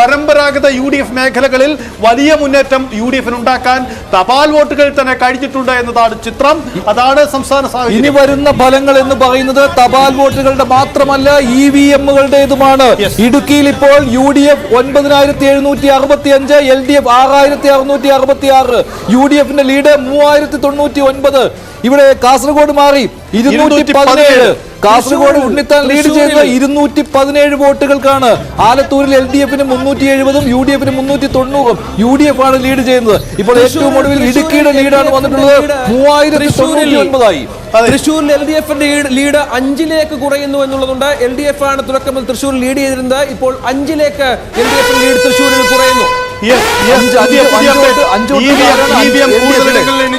പരമ്പരാഗത U D F മേഖലകളിൽ വലിയ മുന്നേറ്റം യു ഡി എഫിന് ഉണ്ടാക്കാൻ തപാൽ വോട്ടുകൾ തന്നെ കഴിഞ്ഞിട്ടുണ്ട് എന്നതാണ് ചിത്രം. അതാണ് സംസ്ഥാന ഇനി വരുന്ന ഫലങ്ങൾ എന്ന് പറയുന്നത് തപാൽ വോട്ടുകളുടെ മാത്രമല്ല ഇ വി എമ്മുകളുടേതുമാണ്. ഇടുക്കിയിൽ ഇപ്പോൾ യു ഡി എഫ് ഒൻപതിനായിരത്തി എഴുന്നൂറ്റി അറുപത്തി അഞ്ച് എൽ ഡി എഫ് ആറായിരത്തി അറുന്നൂറ്റി അറുപത്തി ആറ് യു ഡി എഫിന്റെ ലീഡ് മൂവായിരത്തി തൊണ്ണൂറ്റി ഒൻപത്. ഇവിടെ കാസർഗോഡ് മാറി ഇരുന്നൂറ്റി പതിനേഴ്. കാസർഗോഡ് ഉണ്ണിത്താൻ ലീഡ് ചെയ്ത ഇരുന്നൂറ്റി പതിനേഴ് വോട്ടുകൾക്കാണ് ആലത്തൂരിൽ എൽ ഡി എഫിന് മുന്നൂറ്റി എഴുപതും യു ഡി എഫിന് മുന്നൂറ്റി തൊണ്ണൂറും യു ഡി എഫ് ആണ് ലീഡ് ചെയ്യുന്നത്. ഇപ്പോൾ ഏറ്റവും ഒടുവിൽ ഇടുക്കിയുടെ ലീഡാണ് വന്നിട്ടുള്ളത്. മൂവായിരത്തി തൊണ്ണൂറ്റി ഒൻപതായി. അതെ. തൃശ്ശൂരിൽ എൽ ഡി എഫിന്റെ ലീഡ് അഞ്ചിലേക്ക് കുറയുന്നു എന്നുള്ളതുണ്ട്. എൽ ഡി എഫ് ആണ് തുടക്കം തൃശൂരിൽ തൃശ്ശൂർ ലീഡ് ചെയ്തിരുന്നത്. ഇപ്പോൾ അഞ്ചിലേക്ക് എൽ ഡി എഫ് ലീഡ് തൃശ്ശൂരിൽ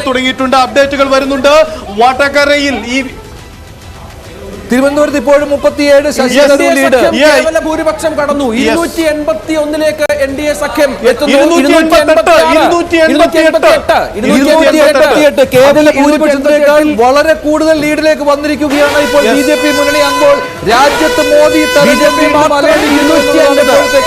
തുടങ്ങിയിട്ടുണ്ട്. അപ്ഡേറ്റുകൾ വരുന്നുണ്ട്. വടകരയിൽ ഈ തിരുവനന്തപുരത്ത് ഇപ്പോഴും മുപ്പത്തിയേഴ്. കേവല ഭൂരിപക്ഷം കടന്നു. ഇരുന്നൂറ്റി എൺപത്തി ഒന്നിലേക്ക് എൻ ഡി എ സഖ്യം കേവല ഭൂരിപക്ഷത്തിനേക്കാൾ വളരെ കൂടുതൽ ലീഡിലേക്ക് വന്നിരിക്കുകയാണ് ഇപ്പോൾ. ബി ജെ പി മുന്നണി അങ്ങോട്ട് രാജ്യത്ത് മോദി തെരഞ്ഞെടുപ്പിൽ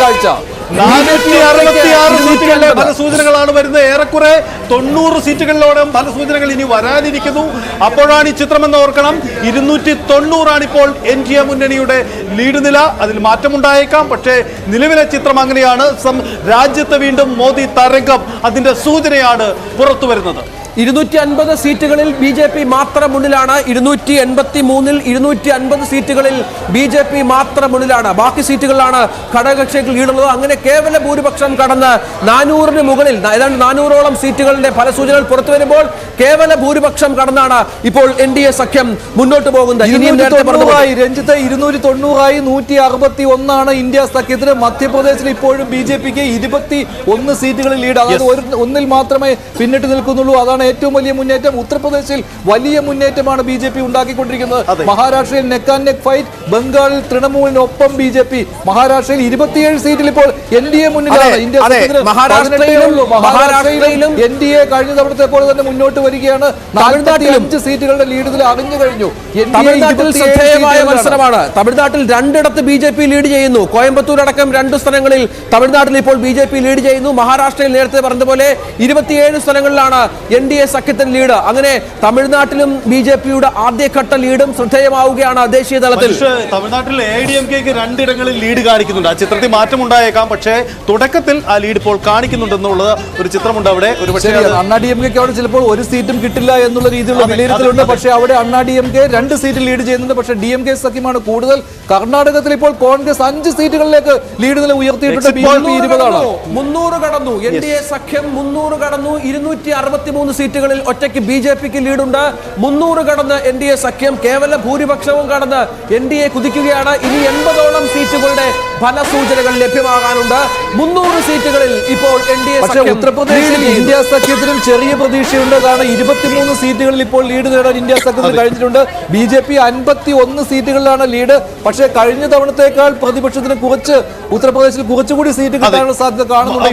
കാഴ്ച. നാനൂറ്റി അറുപത്തി ആറ് സീറ്റുകളുടെ ഫലസൂചനകളാണ് വരുന്നത്. ഏറെക്കുറെ തൊണ്ണൂറ് സീറ്റുകളിലോളം ഫലസൂചനകൾ ഇനി വരാനിരിക്കുന്നു. അപ്പോഴാണ് ഈ ചിത്രം എന്ന് ഓർക്കണം. ഇരുന്നൂറ്റി തൊണ്ണൂറാണ് ഇപ്പോൾ എൻ ഡി എ മുന്നണിയുടെ ലീഡ് നില. അതിൽ മാറ്റമുണ്ടായേക്കാം. പക്ഷേ നിലവിലെ ചിത്രം അങ്ങനെയാണ്. രാജ്യത്ത് വീണ്ടും മോദി തരംഗം. അതിന്റെ സൂചനയാണ് പുറത്തു വരുന്നത് ഇരുന്നൂറ്റി അൻപത് സീറ്റുകളിൽ ബി ജെ പി മാത്രം മുന്നിലാണ്. ഇരുന്നൂറ്റി എൺപത്തി മൂന്നിൽ ഇരുന്നൂറ്റി അൻപത് സീറ്റുകളിൽ ബി ജെ പി മാത്രം മുന്നിലാണ്. ബാക്കി സീറ്റുകളിലാണ് ഘടകകക്ഷികൾ ഈടുള്ളത് അങ്ങനെ കേവല ഭൂരിപക്ഷം കടന്ന് നാനൂറിന് മുകളിൽ ഏതാണ്ട് നാനൂറോളം സീറ്റുകളുടെ ഫലസൂചനകൾ പുറത്തു വരുമ്പോൾ കേവല ഭൂരിപക്ഷം കടന്നാണ് ഇപ്പോൾ എൻ ഡി എ സഖ്യം മുന്നോട്ട് പോകുന്നത്. രഞ്ജിത്ത് ഇരുന്നൂറ്റി തൊണ്ണൂറായി നൂറ്റി അറുപത്തി ഒന്നാണ് ഇന്ത്യ സഖ്യത്തിന് മധ്യപ്രദേശിൽ ഇപ്പോഴും ബി ജെ പിക്ക് ഇരുപത്തി ഒന്ന് സീറ്റുകളിൽ ലീഡ് അതായത് ഒന്നിൽ മാത്രമേ പിന്നിട്ട് നിൽക്കുന്നുള്ളൂ. അതാണ് ഏറ്റവും വലിയ മുന്നേറ്റം. ഉത്തർപ്രദേശിൽ വലിയ മുന്നേറ്റമാണ് ബി ജെ പി ഉണ്ടാക്കിക്കൊണ്ടിരിക്കുന്നത്. മഹാരാഷ്ട്രയിൽ നെക്ക് ആൻഡ് നെക്ക് ഫൈറ്റ് ബംഗാളിൽ തൃണമൂലിനൊപ്പം ബി ജെ പി. മഹാരാഷ്ട്രയിൽ ഇരുപത്തിയേഴ് സീറ്റിൽ ഇപ്പോൾ എൻ ഡി എ മുന്നിലാണ്. ഇന്ത്യ മഹാരാഷ്ട്രയിലും- എൻ ഡി എ കഴിഞ്ഞ തവണത്തെ പോലെ തന്നെ മുന്നോട്ട് വരികയാണ്. അഞ്ച് സീറ്റുകളുടെ ലീഡിൽ അറിഞ്ഞു കഴിഞ്ഞു. തമിഴ്നാട്ടിൽ 27 ശ്രദ്ധേയമായ മത്സരമാണ്. തമിഴ്നാട്ടിൽ രണ്ടിടത്ത് ബി ജെ പി ലീഡ് ചെയ്യുന്നു. കോയമ്പത്തൂർ അടക്കം രണ്ട് സ്ഥലങ്ങളിൽ തമിഴ്നാട്ടിൽ ഇപ്പോൾ ബി ജെ പി ലീഡ് ചെയ്യുന്നു. മഹാരാഷ്ട്രയിൽ നേരത്തെ പറഞ്ഞതുപോലെ ഇരുപത്തിയേഴ് സ്ഥലങ്ങളിലാണ് എൻ ഡി എ സഖ്യത്തിന് ലീഡ്. അങ്ങനെ തമിഴ്നാട്ടിലും ബി ജെ പിയുടെ ആദ്യഘട്ട ലീഡും ശ്രദ്ധേയമാവുകയാണ് ദേശീയ തലത്തിൽ. തമിഴ്നാട്ടിൽ എ ഡി എം കെക്ക് രണ്ടിടങ്ങളിൽ ലീഡ് കാണിക്കുന്നുണ്ട്. ആ ചിത്രത്തിൽ മാറ്റം ഉണ്ടായേക്കാം പക്ഷേ തുടക്കത്തിൽ ആ ലീഡ് ഇപ്പോൾ കാണിക്കുന്നുണ്ടെന്നുള്ളത് ഒരു ചിത്രമുണ്ട് അവിടെ. ഒരു പക്ഷേ അണ്ണാ ഡി എം കെക്ക് അവിടെ ചിലപ്പോൾ ഒരു സീറ്റും കിട്ടില്ല എന്നുള്ള രീതിയിലുള്ള വിലയിരുത്തലുണ്ട്. പക്ഷേ അവിടെ അണ്ണാ ഡി എം കെ രണ്ട് സീറ്റ് ലീഡ് ചെയ്യുന്നുണ്ട്. പക്ഷേ ഡി എം കെ സഖ്യമാണ് കൂടുതൽ. കർണാടകത്തിൽ ഇപ്പോൾ കോൺഗ്രസ് അഞ്ച് സീറ്റുകളിലേക്ക് ലീഡ് നില ഉയർത്തിയിട്ടുണ്ട്. മുന്നൂറ് കടന്നു. എൻ ഡി എ സഖ്യം മുന്നൂറ് കടന്നു. ഇരുന്നൂറ്റി അറുപത്തി മൂന്ന് സീറ്റുകളിൽ ഒറ്റയ്ക്ക് ബി ജെ പിക്ക് ലീഡുണ്ട്. മുന്നൂറ് കടന്ന് എൻ ഡി എ സഖ്യം. കേവല ഭൂരിപക്ഷവും കടന്ന് എൻ ഡി എ കുതിക്കുകയാണ്. ഇനി എൺപതോളം സീറ്റുകളുടെ ഫലസൂചനകൾ ലഭ്യമാകാനുണ്ട്. മുന്നൂറ് സീറ്റുകളിൽ ഇപ്പോൾ എൻ ഡി എ പക്ഷേ ഉത്തർപ്രദേശിൽ ഇന്ത്യ സഖ്യത്തിനും ചെറിയ പ്രതീക്ഷയുണ്ട്. കാരണം ഇരുപത്തിമൂന്ന് സീറ്റുകളിൽ ഇപ്പോൾ ലീഡ് നേടാൻ ഇന്ത്യ സഖ്യത്തിന് കഴിഞ്ഞിട്ടുണ്ട്. ബി ജെ പി അൻപത്തി ഒന്ന് സീറ്റുകളിലാണ് ലീഡ്. പക്ഷേ കഴിഞ്ഞ തവണത്തേക്കാൾ പ്രതിപക്ഷത്തിന് കുറച്ച് ഉത്തർപ്രദേശിൽ കുറച്ചുകൂടി സീറ്റ് കിട്ടാനുള്ള സാധ്യത കാണുന്നുണ്ട്.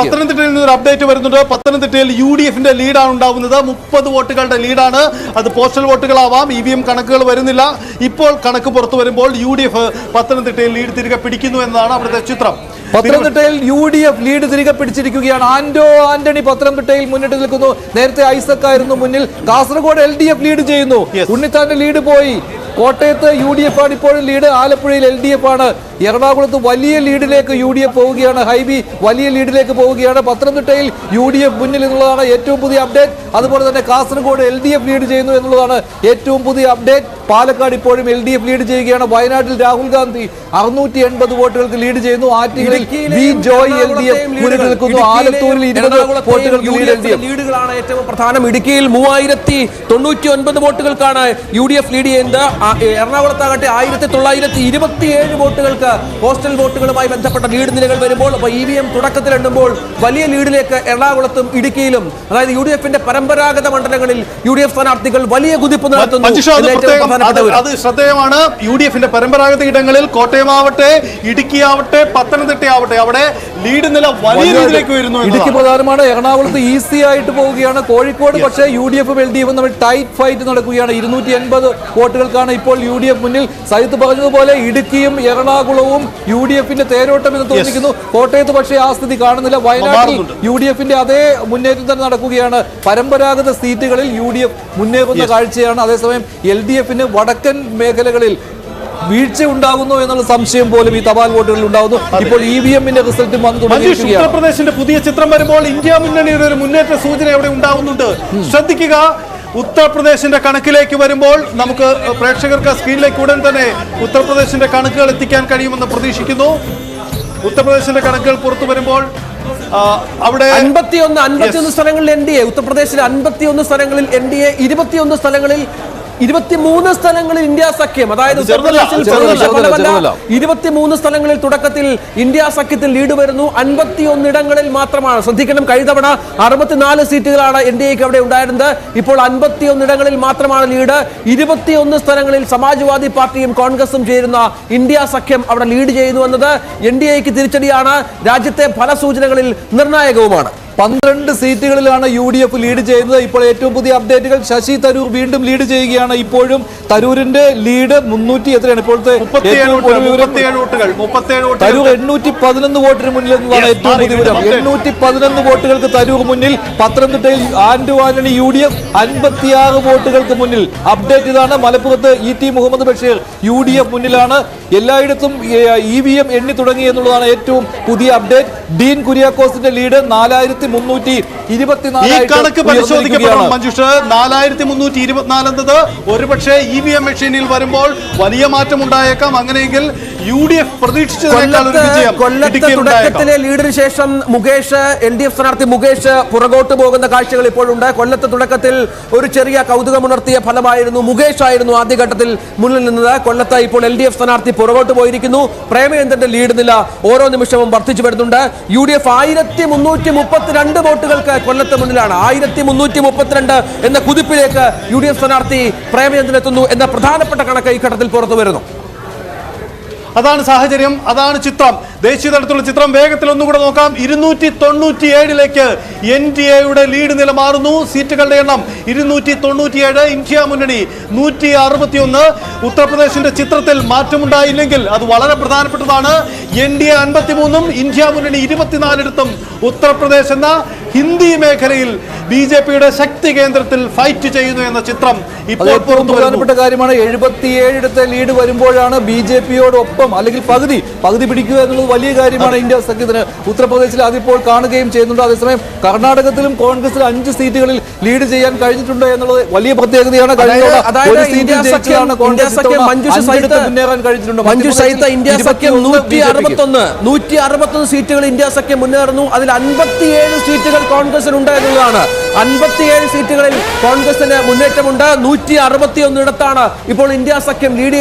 പത്തനംതിട്ടയിൽ നിന്ന് ഒരു അപ്ഡേറ്റ് വരുന്നുണ്ട്. പത്തനംതിട്ടയിൽ യു ഡി എഫിന്റെ ലീഡാണ് ഉണ്ടാകുന്നത് മുപ്പത് വോട്ടുകളുടെ ലീഡാണ് അത് പോസ്റ്റൽ വോട്ടുകളാവാം. ഇ വി എം കണക്കുകൾ വരുന്നില്ല. ഇപ്പോൾ കണക്ക് പുറത്തു വരുമ്പോൾ യു ഡി എഫ് പത്തനംതിട്ടയിൽ ലീഡ് തിരികെ പിടിക്കുന്നു എന്നതാണ് അവിടുത്തെ ചിത്രം. പത്തനംതിട്ടയിൽ യു ഡി എഫ് ലീഡ് തിരികെ പിടിച്ചിരിക്കുകയാണ്. ആന്റോ ആന്റണി പത്തനംതിട്ടയിൽ മുന്നിട്ട് നിൽക്കുന്നു. നേരത്തെ ഐസക് ആയിരുന്നു മുന്നിൽ. Kasaragod L D F lead ചെയ്യുന്നു. ഉണ്ണിത്താന്റെ ലീഡ് പോയി. കോട്ടയത്ത് യു ഡി എഫ് ആണ് ഇപ്പോഴും ലീഡ്. ആലപ്പുഴയിൽ എൽ ഡി എഫ് ആണ്. എറണാകുളത്ത് വലിയ ലീഡിലേക്ക് യു ഡി എഫ് പോവുകയാണ്. ഹൈബി വലിയ ലീഡിലേക്ക് പോവുകയാണ്. പത്തനംതിട്ടയിൽ യു ഡി എഫ് മുന്നിൽ എന്നുള്ളതാണ് ഏറ്റവും പുതിയ അപ്ഡേറ്റ്. അതുപോലെ തന്നെ Kasaragod L D F lead ചെയ്യുന്നു എന്നുള്ളതാണ് ഏറ്റവും പുതിയ അപ്ഡേറ്റ്. പാലക്കാട് ഇപ്പോഴും എൽ ഡി എഫ് ലീഡ് ചെയ്യുകയാണ്. വയനാട്ടിൽ രാഹുൽ ഗാന്ധി അറുന്നൂറ്റി എൺപത് വോട്ടുകൾക്ക് ലീഡ് ചെയ്യുന്നു. ആറ്റിങ്ങളിൽ B Joy L D F നിൽക്കുന്നു. ആലത്തൂരിൽ ഇരുപത് വോട്ടുകൾക്ക് ലീഡ് എൽ ഡി എഫ്. ലീഡുകളാണ് ഏറ്റവും പ്രധാനം. ഇടുക്കിയിൽ മൂവായിരത്തി തൊണ്ണൂറ്റി ഒൻപത് വോട്ടുകൾക്കാണ് യു ഡി എഫ് ലീഡ് ചെയ്യുന്നത്. എറണാകുളത്താകട്ടെ ആയിരത്തി തൊള്ളായിരത്തി ഇരുപത്തിയേഴ് വോട്ടുകൾക്ക് പോസ്റ്റൽ വോട്ടുകളുമായി ബന്ധപ്പെട്ട ലീഡ് നിലകൾ വരുമ്പോൾ അപ്പോൾ ഇ വി എം തുടക്കത്തിൽ എണ്ണുമ്പോൾ വലിയ ലീഡിലേക്ക് എറണാകുളത്തും ഇടുക്കിയിലും അതായത് യു ഡി എഫിന്റെ പരമ്പരാഗത മണ്ഡലങ്ങളിൽ യു ഡി എഫ് സ്ഥാനാർത്ഥികൾ വലിയ കുതിപ്പ് നടത്തുന്നു. അത് ശ്രദ്ധേയമാണ്. യു ഡി എഫിന്റെ പരമ്പരാഗത ഇടങ്ങളിൽ കോട്ടയമാവട്ടെ പത്തനംതിട്ട ആവട്ടെ അവിടെ ലീഡ് നില വലിയ രീതിയിലേക്ക് വരുന്നു ഇടുക്കി. പ്രധാനമാണ്. എറണാകുളത്ത് ഈസി ആയിട്ട് പോവുകയാണ്. കോഴിക്കോട് പക്ഷേ യു ഡി എഫും എൽ ഡി എഫും തമ്മിൽ ടൈറ്റ് ഫൈറ്റ് നടക്കുകയാണ്. ഇരുന്നൂറ്റി എൺപത് വോട്ടുകൾക്കാണ് ഇപ്പോൾ യു ഡി എഫ് മുന്നിൽ. സഹിത്ത് പറഞ്ഞതുപോലെ ഇടുക്കിയും എറണാകുളം എറണാകുളവും യു ഡി എഫിന്റെ തേരോട്ടം എന്ന് തോന്നിക്കുന്നു. കോട്ടയത്ത് പക്ഷേ ആ സ്ഥിതി കാണുന്നില്ല. വയനാട്ടിൽ. യു ഡി എഫിന്റെ അതേ മുന്നേറ്റം തന്നെ നടക്കുകയാണ്. പരമ്പരാഗത സീറ്റുകളിൽ യു ഡി എഫ് മുന്നേറുന്ന കാഴ്ചയാണ്. അതേസമയം എൽ ഡി എഫിന് വടക്കൻ മേഖലകളിൽ വീഴ്ച ഉണ്ടാകുന്നു എന്നുള്ള സംശയം പോലും ഈ തപാൽ വോട്ടുകളിൽ ഉണ്ടാകുന്നു. ഇപ്പോൾ ഇ വി എമ്മിന്റെ റിസൾട്ട് ഉത്തർപ്രദേശിന്റെ പുതിയ ചിത്രം വരുമ്പോൾ ഇന്ത്യ മുന്നണിയുടെ ഒരു മുന്നേറ്റ സൂചന അവിടെ ഉണ്ടാകുന്നുണ്ട് ശ്രദ്ധിക്കുക ഉത്തർപ്രദേശിന്റെ കണക്കിലേക്ക് വരുമ്പോൾ നമുക്ക് പ്രേക്ഷകർക്ക് സ്ക്രീനിലേക്ക് ഉടൻ തന്നെ ഉത്തർപ്രദേശിന്റെ കണക്കുകൾ എത്തിക്കാൻ കഴിയുമെന്ന് പ്രതീക്ഷിക്കുന്നു. ഉത്തർപ്രദേശിന്റെ കണക്കുകൾ പുറത്തു വരുമ്പോൾ അവിടെ അൻപത്തിയൊന്ന് അൻപത്തിയൊന്ന് സ്ഥലങ്ങളിൽ എൻ ഡി എ ഉത്തർപ്രദേശിലെ അൻപത്തിയൊന്ന് സ്ഥലങ്ങളിൽ എൻ ഡി എ ഇരുപത്തിയൊന്ന് സ്ഥലങ്ങളിൽ ഇരുപത്തിമൂന്ന് സ്ഥലങ്ങളിൽ ഇന്ത്യ സഖ്യം അതായത്. ഇരുപത്തിമൂന്ന് സ്ഥലങ്ങളിൽ തുടക്കത്തിൽ ഇന്ത്യ സഖ്യത്തിൽ ലീഡ് വരുന്നു. അൻപത്തിയൊന്നിടങ്ങളിൽ മാത്രമാണ്. ശ്രദ്ധിക്കണം കഴിഞ്ഞ തവണ അറുപത്തിനാല് സീറ്റുകളാണ് എൻ ഡി എക്ക് അവിടെ ഉണ്ടായിരുന്നത്. ഇപ്പോൾ അൻപത്തിയൊന്നിടങ്ങളിൽ മാത്രമാണ് ലീഡ് ഇരുപത്തിയൊന്ന് സ്ഥലങ്ങളിൽ സമാജ്വാദി പാർട്ടിയും കോൺഗ്രസും ചേരുന്ന ഇന്ത്യ സഖ്യം അവിടെ ലീഡ് ചെയ്യുന്നു എന്നത് എൻ ഡി എക്ക് തിരിച്ചടിയാണ്. രാജ്യത്തെ ഫലസൂചനകളിൽ നിർണായകവുമാണ്. പന്ത്രണ്ട് സീറ്റുകളിലാണ് യു ഡി എഫ് ലീഡ് ചെയ്യുന്നത്. ഇപ്പോൾ ഏറ്റവും പുതിയ അപ്ഡേറ്റുകൾ ശശി തരൂർ വീണ്ടും ലീഡ് ചെയ്യുകയാണ്. ഇപ്പോഴും തരൂരിന്റെ ലീഡ് മുന്നൂറ്റി എത്രയാണ് ഇപ്പോഴത്തെ തരൂർ എണ്ണൂറ്റി പതിനൊന്ന് വോട്ടിന് മുന്നിൽ എന്നതാണ് ഏറ്റവും പുതിയ വിവരം. എണ്ണൂറ്റി പതിനൊന്ന് വോട്ടുകൾക്ക് തരൂർ മുന്നിൽ പത്തനംതിട്ടയിൽ Anto Antony U D F അൻപത്തിയാറ് വോട്ടുകൾക്ക് മുന്നിൽ. അപ്ഡേറ്റ് ഇതാണ്. മലപ്പുറത്ത് E T Muhammad Basheer U D F മുന്നിലാണ്. എല്ലായിടത്തും ഇ വി എം എണ്ണി തുടങ്ങി എന്നുള്ളതാണ് ഏറ്റവും പുതിയ അപ്ഡേറ്റ് ഡീൻ കുര്യാക്കോസിന്റെ ലീഡ് നാലായിരത്തി മുന്നൂറ്റി ഈ കണക്ക് പരിശോധിക്കപ്പെടണം. മഞ്ജുഷ് നാലായിരത്തി മുന്നൂറ്റി ഇരുപത്തിനാല് എന്നത് ഒരുപക്ഷെ ഇ വി എം മെഷീനിൽ വരുമ്പോൾ വലിയ മാറ്റം ഉണ്ടായേക്കാം അങ്ങനെയെങ്കിൽ യു ഡി എഫ് തുടക്കത്തിലെ ലീഡിന് ശേഷം മുകേഷ് എൽ ഡി എഫ് സ്ഥാനാർത്ഥി മുകേഷ് പുറകോട്ട് പോകുന്ന കാഴ്ചകൾ ഇപ്പോഴുണ്ട്. കൊല്ലത്ത് തുടക്കത്തിൽ ഒരു ചെറിയ കൗതുകമുണർത്തിയ ഫലമായിരുന്നു മുകേഷ് ആയിരുന്നു ആദ്യഘട്ടത്തിൽ മുന്നിൽ നിന്നത്. കൊല്ലത്ത് ഇപ്പോൾ എൽ ഡി എഫ് സ്ഥാനാർത്ഥി പുറകോട്ട് പോയിരിക്കുന്നു. പ്രേമചന്ദ്രന്റെ ലീഡ് നില ഓരോ നിമിഷവും വർദ്ധിച്ചു വരുന്നുണ്ട്. യു ഡി എഫ് ആയിരത്തി മുന്നൂറ്റി മുപ്പത്തിരണ്ട് വോട്ടുകൾക്ക് കൊല്ലത്ത് മുന്നിലാണ്. ആയിരത്തി മുന്നൂറ്റി മുപ്പത്തിരണ്ട് എന്ന കുതിപ്പിലേക്ക് യു ഡി എഫ് സ്ഥാനാർത്ഥി പ്രേമചന്ദ്രൻ എത്തുന്നു എന്ന പ്രധാനപ്പെട്ട കണക്ക് ഈ ഘട്ടത്തിൽ പുറത്തു വരുന്നു. അതാണ് സാഹചര്യം അതാണ് ചിത്രം. ദേശീയ തലത്തിലുള്ള ചിത്രം വേഗത്തിൽ ഒന്നുകൂടെ നോക്കാം. ഇരുന്നൂറ്റി തൊണ്ണൂറ്റി ഏഴിലേക്ക് എൻ ഡി എയുടെ ലീഡ് നില മാറുന്നു. സീറ്റുകളുടെ എണ്ണം ഇരുന്നൂറ്റി തൊണ്ണൂറ്റിയേഴ് ഇന്ത്യ മുന്നണി നൂറ്റി അറുപത്തിയൊന്ന് ഉത്തർപ്രദേശിന്റെ ചിത്രത്തിൽ മാറ്റമുണ്ടായില്ലെങ്കിൽ അത് വളരെ പ്രധാനപ്പെട്ടതാണ്. എൻ ഡി എ അൻപത്തിമൂന്നും ഇന്ത്യ മുന്നണി ഇരുപത്തിനാലിടത്തും ഉത്തർപ്രദേശ് എന്ന ഹിന്ദി മേഖലയിൽ ബി ജെ പിയുടെ ശക്തി കേന്ദ്രത്തിൽ ഫൈറ്റ് ചെയ്യുന്നു എന്ന ചിത്രം ഇപ്പോൾ പ്രധാനപ്പെട്ട കാര്യമാണ്. എഴുപത്തിയേഴിടത്തെ ലീഡ് വരുമ്പോഴാണ് ബി ജെ പിയോടൊപ്പം അല്ലെങ്കിൽ പകുതി പകുതി പിടിക്കുക എന്നുള്ളത് വലിയ കാര്യമാണ് ഇന്ത്യ സഖ്യത്തിന്. ഉത്തർപ്രദേശിൽ അതിപ്പോൾ കാണുകയും ചെയ്യുന്നുണ്ട്. അതേസമയം കർണാടകത്തിലും കോൺഗ്രസിൽ അഞ്ച് സീറ്റുകളിൽ ലീഡ് ചെയ്യാൻ കഴിഞ്ഞിട്ടുണ്ട് എന്നുള്ളത് വലിയ പ്രത്യേകതയാണ്. നൂറ്റി. അറുപത്തൊന്ന് സീറ്റുകൾ ഇന്ത്യ സഖ്യം മുന്നേറുന്നു അതിൽ അൻപത്തിയേഴ് സീറ്റുകൾ കോൺഗ്രസിനുണ്ട് എന്നുള്ളതാണ്. അൻപത്തിയേഴ് സീറ്റുകളിൽ കോൺഗ്രസിന് മുന്നേറ്റമുണ്ട്. നൂറ്റി അറുപത്തിയൊന്നിടത്താണ് ഇപ്പോൾ ഇന്ത്യ സഖ്യം ലീഡ്